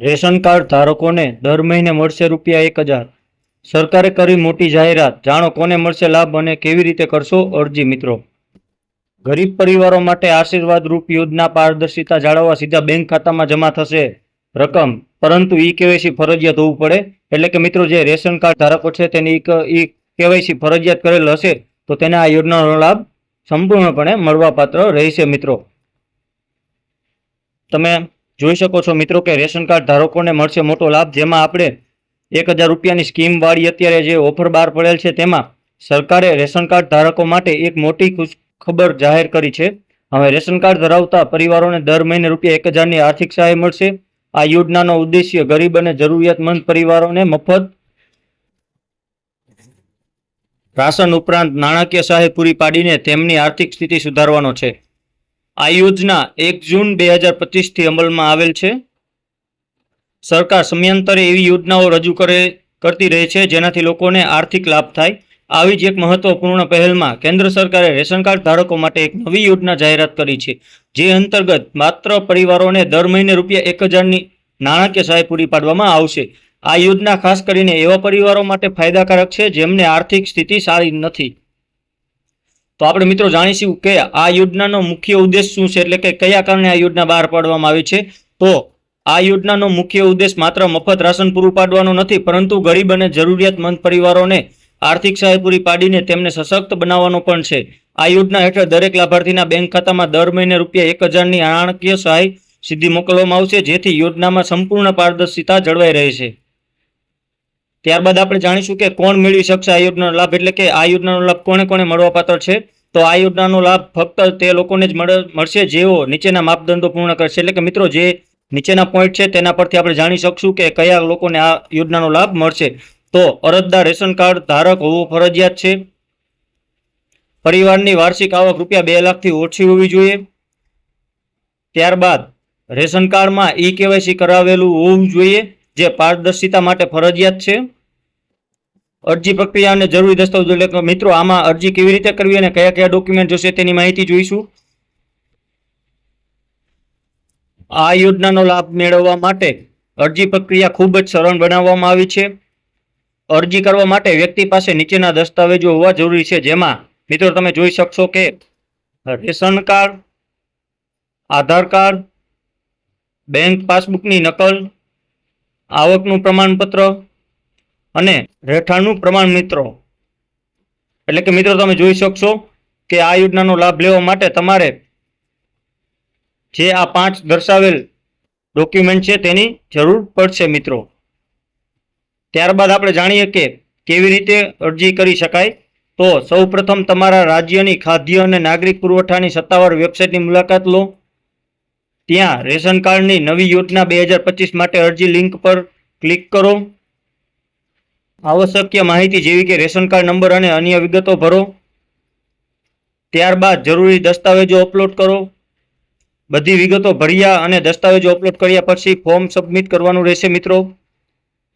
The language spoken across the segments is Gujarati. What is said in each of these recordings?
રેશન કાર્ડ ધારકોને દર મહિને મળશે રૂપિયા એક હજાર. સરકારે કરી મોટી જાહેરાત. જાણો કોને મળશે લાભ અને કેવી રીતે કરશો? અરજી મિત્રો. ગરીબ પરિવારો માટે આશીર્વાદ રૂપ યોજના પારદર્શિતા જાળવવા સીધા બેંક ખાતામાં જમા થશે રકમ. પરંતુ ઈ કેવાયસી ફરજિયાત હોવું પડે. એટલે કે મિત્રો, જે રેશન કાર્ડ ધારકો છે તેની ઈ કેવાયસી ફરજિયાત કરેલ હશે, તો તેને આ યોજનાનો લાભ સંપૂર્ણપણે મળવાપાત્ર રહેશે મિત્રો. તમે જોઈ શકો છો મિત્રો કે રેશન કાર્ડ ધારકોને મળશે મોટો લાભ, જેમાં આપણે એક હજાર રૂપિયાની સ્કીમ વાળી અત્યારે જે ઓફર બહાર પડેલ છે, તેમાં સરકારે રેશન કાર્ડ ધારકો માટે એક મોટી ખુશખબર જાહેર કરી છે. હવે રેશન કાર્ડ ધરાવતા પરિવારોને દર મહિને રૂપિયા એક હજારની આર્થિક સહાય મળશે. આ યોજનાનો ઉદ્દેશ્ય ગરીબ અને જરૂરિયાતમંદ પરિવારોને મફત રાશન ઉપરાંત નાણાકીય સહાય પૂરી પાડીને તેમની આર્થિક સ્થિતિ સુધારવાનો છે. આ યોજના એક જૂન બે હજાર પચીસથી અમલમાં આવેલ છે. સરકાર સમયાંતરે એવી યોજનાઓ રજૂ કરે, કરતી રહે છે જેનાથી લોકોને આર્થિક લાભ થાય. આવી જ એક મહત્વપૂર્ણ પહેલમાં કેન્દ્ર સરકારે રેશન કાર્ડ ધારકો માટે એક નવી યોજના જાહેરાત કરી છે, જે અંતર્ગત માત્ર પરિવારોને દર મહિને રૂપિયા એક હજારની નાણાકીય સહાય પૂરી પાડવામાં આવશે. આ યોજના ખાસ કરીને એવા પરિવારો માટે ફાયદાકારક છે જેમને આર્થિક સ્થિતિ સારી નથી. તો આપણે મિત્રો જાણીશું કે આ યોજનાનો મુખ્ય ઉદ્દેશ શું છે? એટલે કે કયા કારણે આ યોજના બહાર પાડવામાં આવી છે? તો આ યોજનાનો મુખ્ય ઉદ્દેશ માત્ર મફત રાશન પૂરું પાડવાનો નથી, પરંતુ ગરીબ અને જરૂરિયાતમંદ પરિવારોને આર્થિક સહાય પૂરી પાડીને તેમને સશક્ત બનાવવાનો પણ છે. આ યોજના હેઠળ દરેક લાભાર્થીના બેંક ખાતામાં દર મહિને રૂપિયા એક હજારની નાણાકીય સહાય સીધી મોકલવામાં આવશે, જેથી યોજનામાં સંપૂર્ણ પારદર્શિતા જળવાઈ રહે છે. ત્યારબાદ આપણે જાણીશું કે કોણ મેળવી શકશે આ યોજનાનો લાભ એટલે કે આ યોજનાનો લાભ કોને કોને મળવાપાત્ર છે? તો આ યોજનાનો લાભ ફક્ત તે લોકોને જ મળે- મળશે જેઓ નીચેના માપદંડો પૂર્ણ કરશે. એટલે કે મિત્રો જે નીચેના પોઈન્ટ છે તેના પરથી આપણે જાણી શકશું કે કયા લોકોને આ યોજનાનો લાભ મળશે. તો અરજદાર રેશન કાર્ડ ધારક હોવું ફરજિયાત છે. પરિવારની વાર્ષિક આવક રૂપિયા બે લાખથી ઓછી હોવી જોઈએ. ત્યારબાદ રેશન કાર્ડમાં ઈ કેવાયસી કરાવેલું હોવું જોઈએ, જે પારદર્શિતા માટે ફરજિયાત છે. અરજી પ્રક્રિયા અને જરૂરી દસ્તાવેજો એટલે મિત્રો, આમાં અરજી કેવી રીતે કરવી અને કયા કયા ડોક્યુમેન્ટ જોશે તેની માહિતી જોઈશું. આ યોજનાનો લાભ મેળવવા માટે અરજી પ્રક્રિયા ખૂબ જ સરળ બનાવવામાં આવી છે. અરજી કરવા માટે વ્યક્તિ પાસે નીચેના દસ્તાવેજો હોવા જરૂરી છે. જેમાં, મિત્રો, તમે જોઈ શકશો કે ration card, Aadhaar card, bank પાસબુકની નકલ, આવકનું પ્રમાણપત્ર અને રહેઠાણનું પ્રમાણ મિત્રો. એટલે કે મિત્રો તમે જોઈ શકશો કે આ યોજનાનો લાભ લેવા માટે તમારે જે આ પાંચ દર્શાવેલ ડોક્યુમેન્ટ છે તેની જરૂર પડશે મિત્રો. ત્યારબાદ આપણે જાણીએ કે કેવી રીતે અરજી કરી શકાય. તો સૌપ્રથમ તમારા રાજ્યની ખાદ્ય અને નાગરિક પુરવઠાની સત્તાવાર વેબસાઇટની મુલાકાત લો. ત્યાં રેશન કાર્ડની નવી યોજના બે માટે અરજી લિંક પર ક્લિક કરો. આવશ્યક માહિતી જેવી કે રેશન કાર્ડ નંબર અને અન્ય વિગતો ભરો. ત્યારબાદ જરૂરી દસ્તાવેજો અપલોડ કરો. બધી વિગતો ભર્યા અને દસ્તાવેજો અપલોડ કર્યા પછી ફોર્મ સબમિટ કરવાનું રહેશે મિત્રો.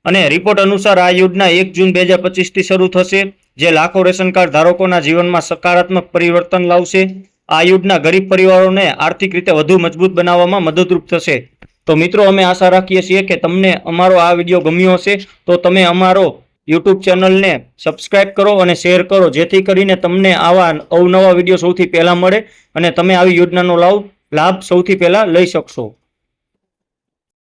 અને રિપોર્ટ અનુસાર આ યોજના એક જૂન બે હજાર પચીસથી શરૂ થશે, જે લાખો રેશન કાર્ડ ધારકોના જીવનમાં સકારાત્મક પરિવર્તન લાવશે. આ યોજના ગરીબ પરિવારોને આર્થિક રીતે વધુ મજબૂત બનાવવામાં મદદરૂપ થશે. તો મિત્રો, અમે આશા રાખીએ છીએ કે તમને અમારો આ વીડિયો ગમ્યો હશે. તો તમે અમારો યુટ્યુબ ચેનલને સબસ્ક્રાઇબ કરો અને શેર કરો, જેથી કરીને તમને આવા અવનવા વીડિયો સૌથી પહેલાં મળે અને તમે આવી યોજનાનો લાભ લાભ સૌથી પહેલાં લઈ શકશો.